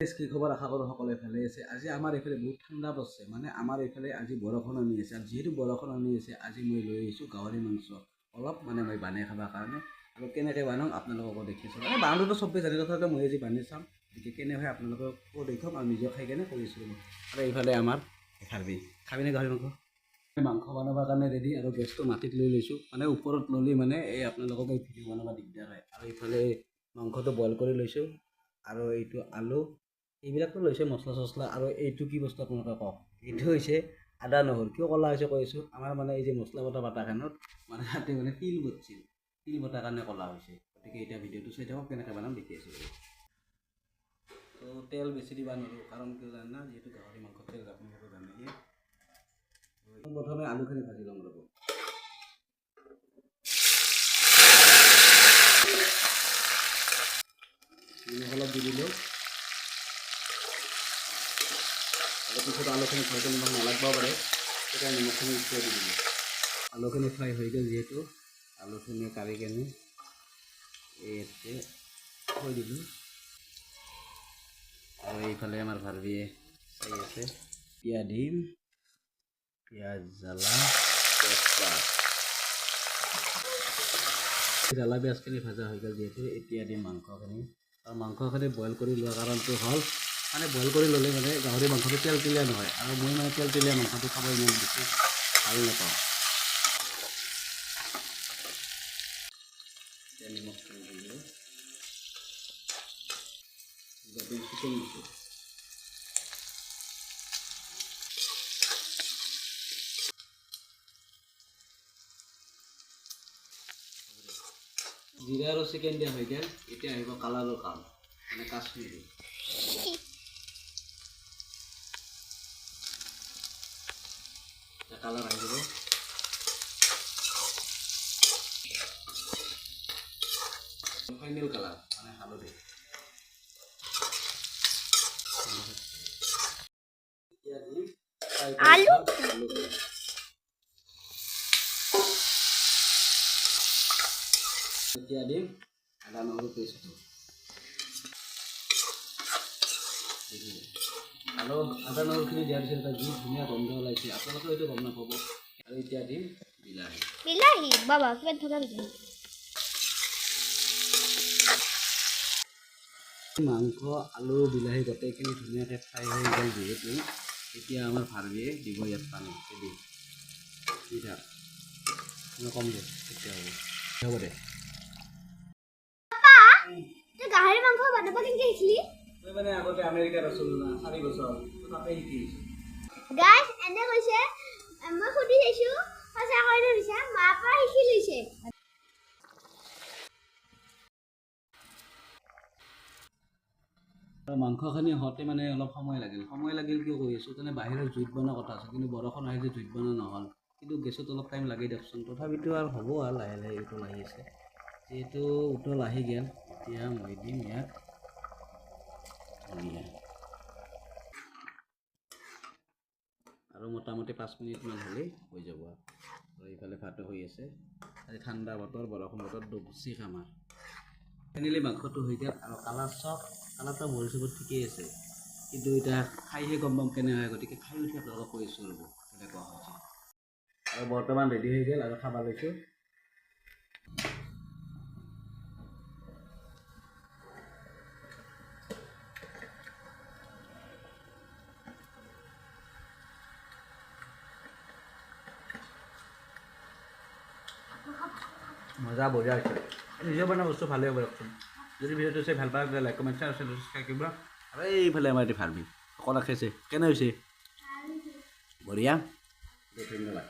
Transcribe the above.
কি খবৰ আশা কৰোঁ সকলোৱে ভালে আছে। আজি আমাৰ এইফালে বহুত ঠাণ্ডা পৰিছে। মানে আমাৰ এইফালে আজি বৰষুণ আনি আছে। আৰু যিহেতু বৰষুণ আনি আছে আজি মই লৈ আহিছোঁ গাহৰি মাংস। অলপ মানে মই বানাই খাবৰ কাৰণে। আৰু কেনেকৈ বনাওঁ আপোনালোককো দেখিছোঁ। মানে বানাওঁতো চবেই জানে তথাপিও মই আজি বানি চাম। গতিকে কেনে হয় আপোনালোকক দেখুৱাম আৰু নিজেও খাই কেনে কৰিছোঁ আৰু এইফালে আমাৰ খাবি। খাবিনে গাহৰি মাংস? মাংস বনাবৰ কাৰণে ৰেডি আৰু গেছটো মাটিত লৈ লৈছোঁ। মানে ওপৰত ল'লে মানে এই আপোনালোকক এই ভিডিঅ' বনাব দিগদাৰ হয়। আৰু এইফালে মাংসটো বইল কৰি লৈছোঁ। আৰু এইটো আলু এইবিলাকতো লৈছে মছলা চছলা আৰু এইটো কি বস্তু আপোনালোকে কওক? এইটো হৈছে আদা নহৰু। কিয় ক'লা হৈছে কৈছোঁ আমাৰ মানে এই যে মছলা বটা বাটাখনত মানে তাতে মানে তিল বটছিল। তিল বটাৰ কাৰণে ক'লা হৈছে। গতিকে এতিয়া ভিডিঅ'টো চাই থাকক কেনেকৈ বনাম দেখি আছোঁ। তো তেল বেছি দিব নোৱাৰোঁ কাৰণ কিয় জানে না যিহেতু গাহৰি মাংস তেল আপোনালোকে জানেই। প্ৰথমে আলুখিনি ভাজি ল'ম ৰ'ব। অলপ দি দিলোঁ। পিছত আলুখিনি ভালকৈ নিমখ নালাগব পাৰে তেতিয়া নিমখখিনি উঠিয়াই দি দিলোঁ আলুখিনি ফ্ৰাই হৈ গ'ল যিহেতু আলুখিনি কাঢ়ি কেনে ইয়াতে থৈ দিলোঁ আৰু এইফালে আমাৰ ভাৰবিয়ে চাই আছে। পিঁয়াজ দিম পিঁয়াজ জ্বালা, তেজপাত। জ্বালা পিঁয়াজখিনি ভজা হৈ গ'ল যিহেতু এতিয়া দিম মাংসখিনি আৰু মাংসখিনি বইল কৰি লোৱাৰ কাৰণটো হ'ল মানে বইল কৰি ল'লে মানে গাহৰি মাংসটো তেল তেলীয়া নহয় আৰু মই মানে তেল তেলীয়া মাংসটো খাব ইমান বেছি ভালো নাপাওঁ। জিৰা আৰু চিকেন দিয়া হৈ গ'ল এতিয়া আহিব কালাৰৰ কাম মানে কাশ্মীৰী। কালার আই দেবো। ফাইনাল কালার মানে হালুদে আলু? এতিয়া দিম আদা নহৰু পেষ্টটো আৰু আদা নহৰুখিনি দিয়াৰ পিছত এটা যি ধুনীয়া গোন্ধ ওলাইছে আপোনালোকে এইটো গম নাপাব আৰু এতিয়া দিম বিলাহী। বিলাহী? বাবা কিমান থকা বিলাহী মাংস আলু বিলাহী গোটেইখিনি ধুনীয়াকৈ ফ্ৰাই হৈ গ'ল যিহেতু। এতিয়া আমাৰ ভাৰবিয়ে দিব ইয়াত পানী। দি। দি থাক। কম দে তেতিয়া হ'ব। হ'ব দে। মানে আগতে আমেৰিকাত আছিলোঁ না চাৰি বছৰ। তাতে শিকিছোঁ গাইছ এনে কৈছে মই সুধি চাইছোঁ সঁচা কৈ দিছে মাৰ পৰা শিকি লৈছে। আৰু মাংসখিনি হওঁতে মানে অলপ সময় লাগিল। সময় লাগিল কিয় কৈ আছোঁ? তেনে বাহিৰত জুইত বনোৱা কথা আছে কিন্তু বৰষুণ আহি যে জুইত বনোৱা নহ'ল। কিন্তু গেছত অলপ টাইম লাগি দিয়কচোন। তথাপিতো আৰু হ'ব আৰু লাহে লাহে উতল আহি আছে। যিহেতু উতল আহি গ'ল এতিয়া মই দিম ইয়াত আৰু মোটামুটি পাঁচ মিনিটমান হ'লেই হৈ যাব আৰু। এইফালে ভাতো হৈ আছে। আজি ঠাণ্ডা বতৰ বৰষুণ বতৰ ডুবচি খাম আৰু ফাইনেলি মাংসটো হৈ গ'ল। আৰু কালাৰ চব কালাৰটো মোৰ হিচাপত ঠিকেই আছে। কিন্তু এতিয়া খাইহে গম পাম কেনে হয় গতিকে খাই উঠি আপোনালোকক কৈ আছোঁ ৰ'ব কেনেকুৱা হৈছে। আৰু বৰ্তমান ৰেডি হৈ গ'ল আৰু খাব লৈছোঁ। মজা বঢ়িয়া হৈছে। নিজে বনোৱা বস্তু ভালেই হ'ব দিয়কচোন। যদি ভিডিঅ'টো চাই ভাল পায় তেতিয়া লাইক কমেণ্ট শ্বেয়াৰ ছাবস্ক্ৰাইব কৰিব। আৰু এইফালে আমাৰ এতিয়া ভালবি সকলো খাইছে কেনে হৈছে? বঢ়িয়া। ধন্যবাদ